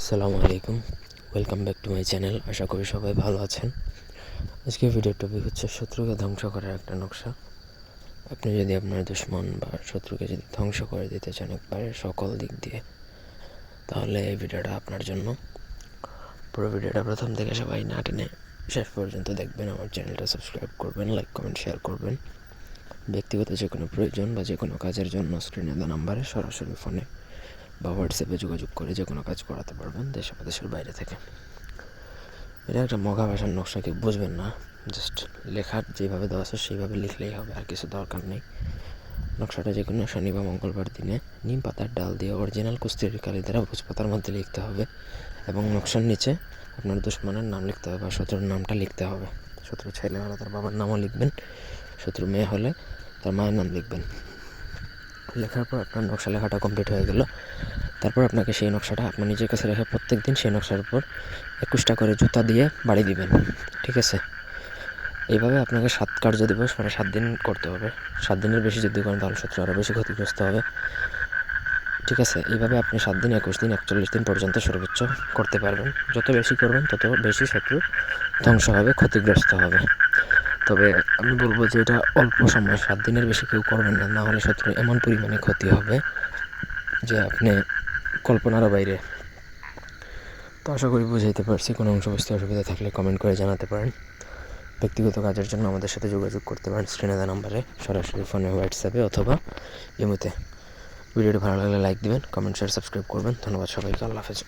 আসসালামু আলাইকুম। Welcome back to my channel আশা করি সবাই ভালো আছেন। আজকে ভিডিওর টপিক হচ্ছে শত্রুকে ধ্বংস করার একটা নকশা। আপনি যদি আপনার দুশ্মন বা শত্রুকে যদি ধ্বংস করে দিতে চান একবারে সকল দিক দিয়ে, তাহলে এই ভিডিওটা আপনার জন্য। পুরো ভিডিওটা প্রথম থেকে সবাই না টেনে শেষ পর্যন্ত দেখবেন। আমার চ্যানেলটা সাবস্ক্রাইব করবেন লাইক কমেন্ট শেয়ার করবেন। ব্যক্তিগত যে কোনো প্রয়োজন বা যে কোনো কাজের জন্য স্ক্রিনে দেওয়া নাম্বারে সরাসরি ফোনে বা হোয়াটসঅ্যাপে যোগাযোগ করে যে কোনো কাজ করাতে পারবেন দেশ বা দেশের বাইরে থেকে। এটা একটা মগা ভাষার নকশা, কেউ বুঝবেন না। জাস্ট লেখার যেভাবে দেওয়া আছে সেইভাবে লিখলেই হবে, আর কিছু দরকার নেই। নকশাটা যে কোনো শনি বা মঙ্গলবার দিনে নিম পাতার ডাল দিয়ে অরিজিনাল কুস্তির কালি দ্বারা ভোজ পাতার মধ্যে লিখতে হবে এবং নকশার নিচে আপনার দুশ্মনের নাম লিখতে হবে বা শত্রুর নামটা লিখতে হবে। শত্রু ছেলে হলে তার বাবার নামও লিখবেন, শত্রু মেয়ে হলে তার মায়ের নাম লিখবেন। লেখার পর আপনার নকশা লেখাটা কমপ্লিট হয়ে গেল। তারপর আপনাকে সেই নকশাটা আপনার নিজের কাছে রেখে প্রত্যেক দিন সেই নকশার উপর একুশটা করে জুতা দিয়ে বাড়ি দিবেন, ঠিক আছে? এইভাবে আপনাকে সাত কার্য দিবস মানে সাত দিন করতে হবে। সাত দিনের বেশি যদি করেন তাহলে শত্রু আরও বেশি ক্ষতিগ্রস্ত হবে। ঠিক আছে? এইভাবে আপনি সাত দিন, একুশ দিন, একচল্লিশ দিন পর্যন্ত সর্বোচ্চ করতে পারবেন। যত বেশি করবেন, তত বেশি শত্রু ধ্বংস হবে, ক্ষতিগ্রস্ত হবে। তবে আমি বলব যে এটা অল্প সময় সাত দিনের বেশি কেউ করবেন না না হলে শত্রু এমন পরিমাণে ক্ষতি হবে যে আপনি কল্পনারও বাইরে। তো আশা করি বুঝাইতে পারছি, কোনো অংশ বুঝতে অসুবিধা থাকলে কমেন্ট করে জানাতে পারেন। ব্যক্তিগত কাজের জন্য আমাদের সাথে যোগাযোগ করতে পারেন স্ক্রিনে দেওয়া নাম্বারে, সরাসরি ফোনে হোয়াটসঅ্যাপে অথবা ইমোতে ভিডিওটি ভালো লাগলে লাইক দিবেন কমেন্ট শেয়ার সাবস্ক্রাইব করবেন। ধন্যবাদ সবাইকে, আল্লাহ হাফেজ।